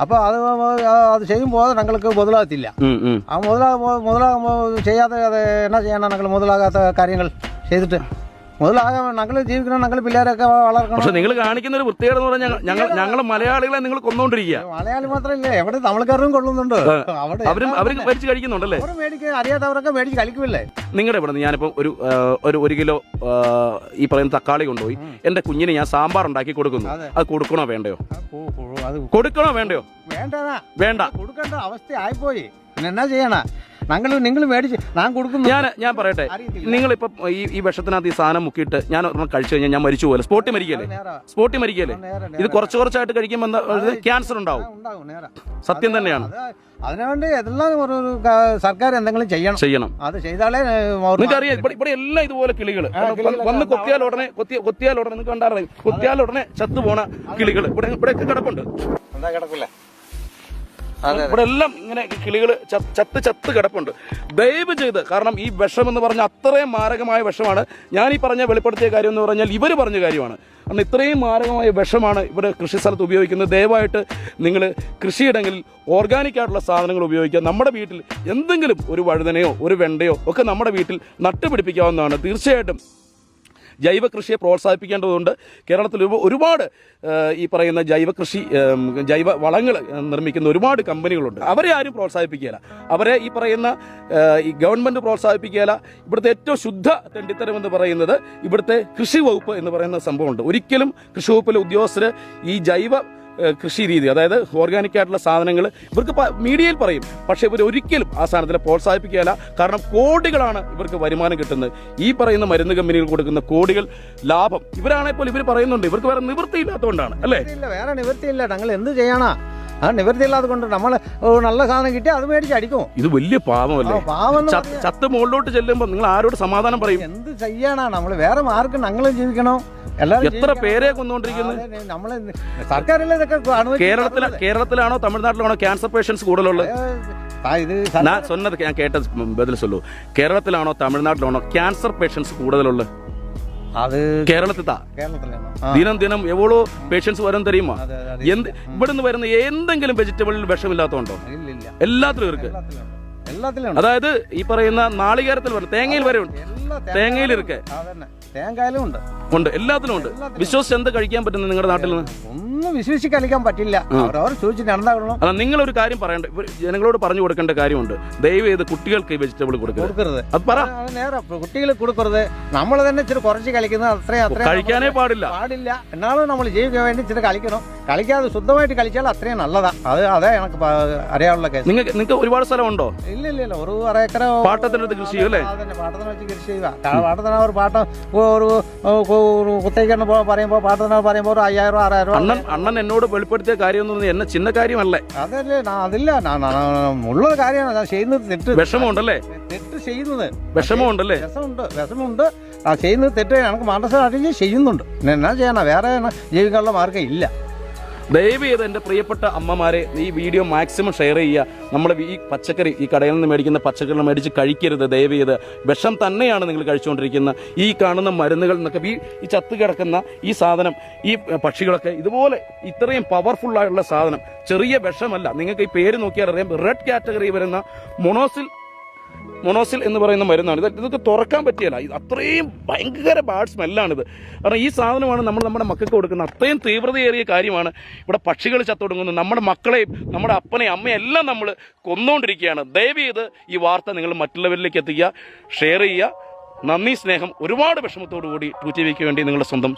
അപ്പോൾ അത് അത് ചെയ്യുമ്പോൾ ഞങ്ങൾക്ക് മുതലാകത്തില്ല ആ മുതലാ മുതലാകുമ്പോൾ ചെയ്യാതെ എന്നാ ചെയ്യണം ഞങ്ങൾ മുതലാകാത്ത കാര്യങ്ങൾ ചെയ്തിട്ട് മുതലാകാൻ ഞങ്ങൾ ജീവിക്കണം ഞങ്ങൾ പിള്ളേരൊക്കെ വളർക്കണം. പക്ഷെ നിങ്ങൾ കാണിക്കുന്ന ഒരു വൃത്തികേട് എന്ന് പറഞ്ഞാൽ ഞങ്ങൾ ഞങ്ങൾ മലയാളികളെ നിങ്ങൾ കൊന്നുകൊണ്ടിരിക്കുക മലയാളി മാത്രമല്ലേ എവിടെ തമിഴ്ക്കാരും കൊള്ളുന്നുണ്ട്. അവിടെ അവരും അവരും മേടിച്ച് കഴിക്കുന്നുണ്ടല്ലേ? അവർ അറിയാത്തവരൊക്കെ മേടിച്ച് കളിക്കുമല്ലേ നിങ്ങളുടെ ഇവിടെ നിന്ന് ഞാനിപ്പോൾ ഒരു ഒരു ഒരു കിലോ ഈ പറയുന്ന തക്കാളി കൊണ്ടുപോയി. എന്റെ കുഞ്ഞിന് ഞാൻ സാമ്പാർ ഉണ്ടാക്കി കൊടുക്കുന്നു. അതെ. കൊടുക്കണോ വേണ്ടയോ? കൊടുക്കണോ വേണ്ടയോ? വേണ്ട. വേണ്ട കൊടുക്കേണ്ട അവസ്ഥ ആയിപ്പോയി പിന്നെ എന്നാ ചെയ്യണ? ഞങ്ങൾ നിങ്ങൾ മേടിച്ച് ഞാൻ കൊടുക്കുന്നു. ഞാൻ ഞാൻ പറയട്ടെ. നിങ്ങൾ നിങ്ങളിപ്പം ഈ ഈ വിഷത്തിനകത്ത് ഈ സാധനം മുക്കിയിട്ട് ഞാൻ ഒരെണ്ണം കഴിച്ചു കഴിഞ്ഞാൽ ഞാൻ മരിച്ചു പോലെ. സ്പോട്ടി മരിക്കല്ലേ? സ്പോട്ടി മരിക്കല്ലേ? ഇത് കുറച്ച് കുറച്ചായിട്ട് കഴിക്കുമ്പോൾ എന്താ ക്യാൻസർ ഉണ്ടാവും. ഉണ്ടാവും നേരാ. സത്യം തന്നെയാണ്. അത് അതിനുവേണ്ടി എല്ലാം ഒരു സർക്കാർ എന്തെങ്കിലും ചെയ്യണം. ചെയ്യണം. അത് ചെയ്താലേ അറിയാം ഇവിടെ ഇവിടെ എല്ലാം ഇതുപോലെ കിളികൾ വന്ന് കൊത്തിയാൽ ഉടനെ കൊത്തി കൊത്തിയാൽ ഉടനെ നിങ്ങൾക്ക് കണ്ടാറിയാം കൊത്തിയാൽ ഉടനെ ചത്തു പോണ കിളികൾ ഇവിടെ ഇവിടെയൊക്കെ കിടപ്പുണ്ട്. എന്താ കിടക്കില്ല ഇവിടെ എല്ലാം ഇങ്ങനെ കിളികൾ ചത്ത് ചത്ത് കിടപ്പുണ്ട്. ദയവ് ചെയ്ത് കാരണം ഈ വിഷം എന്ന് പറഞ്ഞാൽ അത്രയും മാരകമായ വിഷമാണ്. ഞാൻ ഈ പറഞ്ഞ വെളിപ്പെടുത്തിയ കാര്യം എന്ന് പറഞ്ഞാൽ ഇവർ പറഞ്ഞ കാര്യമാണ്. കാരണം ഇത്രയും മാരകമായ വിഷമാണ് ഇവിടെ കൃഷി സ്ഥലത്ത് ഉപയോഗിക്കുന്നത്. ദയവായിട്ട് നിങ്ങൾ കൃഷിയിടങ്ങളിൽ ഓർഗാനിക് ആയിട്ടുള്ള സാധനങ്ങൾ ഉപയോഗിക്കുക. നമ്മുടെ വീട്ടിൽ എന്തെങ്കിലും ഒരു വഴുതനയോ ഒരു വെണ്ടയോ ഒക്കെ നമ്മുടെ വീട്ടിൽ നട്ടുപിടിപ്പിക്കാവുന്നതാണ്. തീർച്ചയായിട്ടും ജൈവ കൃഷിയെ പ്രോത്സാഹിപ്പിക്കേണ്ടതുണ്ട്. കേരളത്തിൽ ഒരുപാട് ഈ പറയുന്ന ജൈവ കൃഷി ജൈവ വളങ്ങൾ നിർമ്മിക്കുന്ന ഒരുപാട് കമ്പനികളുണ്ട്. അവരെ ആരും പ്രോത്സാഹിപ്പിക്കുകയില്ല. അവരെ ഈ പറയുന്ന ഈ ഗവൺമെന്റ് പ്രോത്സാഹിപ്പിക്കുകയില്ല. ഇവിടുത്തെ ഏറ്റവും ശുദ്ധ തെണ്ടിത്തരം എന്ന് പറയുന്നത് ഇവിടുത്തെ കൃഷി വകുപ്പ് എന്ന് പറയുന്ന സംഭവമുണ്ട്. ഒരിക്കലും കൃഷി വകുപ്പിലെ ഉദ്യോഗസ്ഥർ ഈ ജൈവ കൃഷി രീതി അതായത് ഓർഗാനിക് ആയിട്ടുള്ള സാധനങ്ങൾ ഇവർക്ക് മീഡിയയിൽ പറയും. പക്ഷേ ഇവർ ഒരിക്കലും ആ സാധനത്തിനെ പ്രോത്സാഹിപ്പിക്കുകയില്ല. കാരണം കോടികളാണ് ഇവർക്ക് വരുമാനം കിട്ടുന്നത്. ഈ പറയുന്ന മരുന്ന് കമ്പനികൾ കൊടുക്കുന്ന കോടികൾ ലാഭം. ഇവരാണെങ്കിൽ പോലും ഇവർ പറയുന്നുണ്ട്. ഇവർക്ക് വേറെ നിവൃത്തിയില്ലാത്തതുകൊണ്ടാണ് അല്ലേ? വേറെ നിവൃത്തിയില്ല. ഞങ്ങൾ എന്ത് ചെയ്യണം? ആ നിവൃത്തിയില്ലാതെ കൊണ്ട് നമ്മൾ നല്ല സാധനം കിട്ടി അത് മേടിച്ച് അടിക്കും. ഇത് വലിയ പാവമല്ലേ പാവം ചത്ത് മുകളിലോട്ട് ചെല്ലുമ്പോൾ നിങ്ങൾ ആരോട് സമാധാനം പറയും? എന്ത് ചെയ്യാനാ നമ്മൾ വേറെ മാർക്ക് ഞങ്ങളും ജീവിക്കണം. എത്ര പേരെ കൊന്നുകൊണ്ടിരിക്കുന്നത് കേരളത്തിൽ കേരളത്തിലാണോ തമിഴ്നാട്ടിലാണോ ക്യാൻസർ പേഷ്യൻസ് കൂടുതലുള്ളത്? ഞാൻ സൊന്നത് ഞാൻ കേട്ട ബദൽ സൊല്ലു. കേരളത്തിലാണോ തമിഴ്നാട്ടിലാണോ ക്യാൻസർ പേഷ്യൻസ് കൂടുതലുള്ളത് കേരളത്തിൽ ദിനം ദിനം എവളോ പേഷ്യൻസ് വരും തരുമോ എന്ത് ഇവിടെ നിന്ന് വരുന്ന എന്തെങ്കിലും വെജിറ്റബിളിൽ വിഷമില്ലാത്തോണ്ടോ എല്ലാത്തിലും ഇവർക്ക് അതായത് ഈ പറയുന്ന നാളികേരത്തിൽ വരും തേങ്ങയിൽ വരും തേങ്ങയിൽ ഇരിക്കെ. തേങ്ങയിലും ഉണ്ട്. ഉണ്ട്. എല്ലാത്തിനും ഉണ്ട്. വിശ്വസിച്ച് എന്ത് കഴിക്കാൻ പറ്റുന്നത് നിങ്ങളുടെ നാട്ടിൽ നിന്ന്? ഒന്നും വിശ്വസിച്ച് കളിക്കാൻ പറ്റില്ല. അവരവർ ചോദിച്ച് നടന്നാകണം അല്ല ഒരു കാര്യം പറയണ്ട. ജനങ്ങളോട് പറഞ്ഞു കൊടുക്കേണ്ട കാര്യമുണ്ട്. ദയവ് ചെയ്ത് കുട്ടികൾക്ക് വെജിറ്റബിൾ കൊടുക്കരുത്. കൊടുക്കരുത്. അത് പറ. അത് നേരെ കുട്ടികൾ കൊടുക്കരുത്. നമ്മൾ തന്നെ ഇച്ചിരി കുറച്ച് കളിക്കുന്നത് അത്രയും അത്രയും കഴിക്കാനേ പാടില്ല. പാടില്ല. എന്നാലും നമ്മൾ ജീവിക്കാൻ വേണ്ടി ഇച്ചിരി കളിക്കണം. കളിക്കാതെ ശുദ്ധമായിട്ട് കളിച്ചാൽ അത്രയും നല്ലതാ. അത് അതേ എനിക്ക് അറിയാനുള്ള കേസ്. നിങ്ങൾക്ക് നിങ്ങൾക്ക് ഒരുപാട് സ്ഥലമുണ്ടോ? ഇല്ല ഇല്ല ഇല്ല. ഒരു അരക്കര പാട്ടത്തിനടുത്ത് കൃഷി അല്ലേ? അതന്നെ പാട്ടത്തിന് വെച്ച് കൃഷി ചെയ്യുക. പാട്ടത്തിന് ഒരു പാട്ടം ഒരു ഒരു കുത്തേക്കാണ് പറയുമ്പോൾ പാട്ടത്തിനോട് പറയുമ്പോൾ ഒരു അയ്യായിരം ആറായിരം അണ്ണൻ അണ്ണൻ എന്നോട് വെളിപ്പെടുത്തിയ കാര്യം എന്ന് പറഞ്ഞാൽ എന്നെ ചിന്ന കാര്യമല്ലേ? അതല്ലേ അതില്ല ഉള്ളത് കാര്യമാണ്. ഞാൻ ചെയ്യുന്നത് തെറ്റ്. വിഷമമുണ്ടല്ലേ? തെറ്റ് ചെയ്യുന്നത്. വിഷമമുണ്ടല്ലേ? വിഷമുണ്ട് വിഷമുണ്ട് ആ ചെയ്യുന്നത് തെറ്റ് എനിക്ക് മനസ്സിലാക്കി ചെയ്യുന്നുണ്ട്. എന്നാ ചെയ്യണം വേറെ ജീവിക്കാനുള്ള മാർഗം ഇല്ല. ദയവ് ചെയ്ത് എന്റെ പ്രിയപ്പെട്ട അമ്മമാരെ ഈ വീഡിയോ മാക്സിമം ഷെയർ ചെയ്യുക. നമ്മൾ ഈ പച്ചക്കറി ഈ കടയിൽ നിന്ന് മേടിക്കുന്ന പച്ചക്കറി മേടിച്ച് കഴിക്കരുത് ദയവ് ചെയ്ത് വിഷം തന്നെയാണ് നിങ്ങൾ കഴിച്ചുകൊണ്ടിരിക്കുന്നത്. ഈ കാണുന്ന മരുന്നുകൾ എന്നൊക്കെ ഈ ഈ ചത്ത് കിടക്കുന്ന ഈ സാധനം ഈ പക്ഷികളൊക്കെ ഇതുപോലെ ഇത്രയും പവർഫുള്ളായുള്ള സാധനം ചെറിയ വിഷമല്ല. നിങ്ങൾക്ക് ഈ പേര് നോക്കിയാൽ അറിയാം റെഡ് കാറ്റഗറി വരുന്ന മൊണോസിൽ മൊണോസിൽ എന്ന് പറയുന്ന മരുന്നാണ്. ഇത് ഇതൊക്കെ തുറക്കാൻ പറ്റിയല്ല. ഇത് അത്രയും ഭയങ്കര ബാഡ് സ്മെല്ലാണിത് കാരണം ഈ സാധനമാണ് നമ്മൾ നമ്മുടെ മക്കൾക്ക് കൊടുക്കുന്ന അത്രയും തീവ്രതയേറിയ കാര്യമാണ്. ഇവിടെ പക്ഷികൾ ചത്തൊടുങ്ങുന്നത് നമ്മുടെ മക്കളെയും നമ്മുടെ അപ്പനെയും അമ്മയും എല്ലാം നമ്മൾ കൊന്നുകൊണ്ടിരിക്കുകയാണ് ദയവ് ചെയ്ത് ഈ വാർത്ത നിങ്ങൾ മറ്റുള്ളവരിലേക്ക് എത്തിക്കുക. ഷെയർ ചെയ്യുക. നന്ദി സ്നേഹം. ഒരുപാട് വിഷമത്തോടു കൂടി ടു ടി വേണ്ടി നിങ്ങളുടെ സ്വന്തം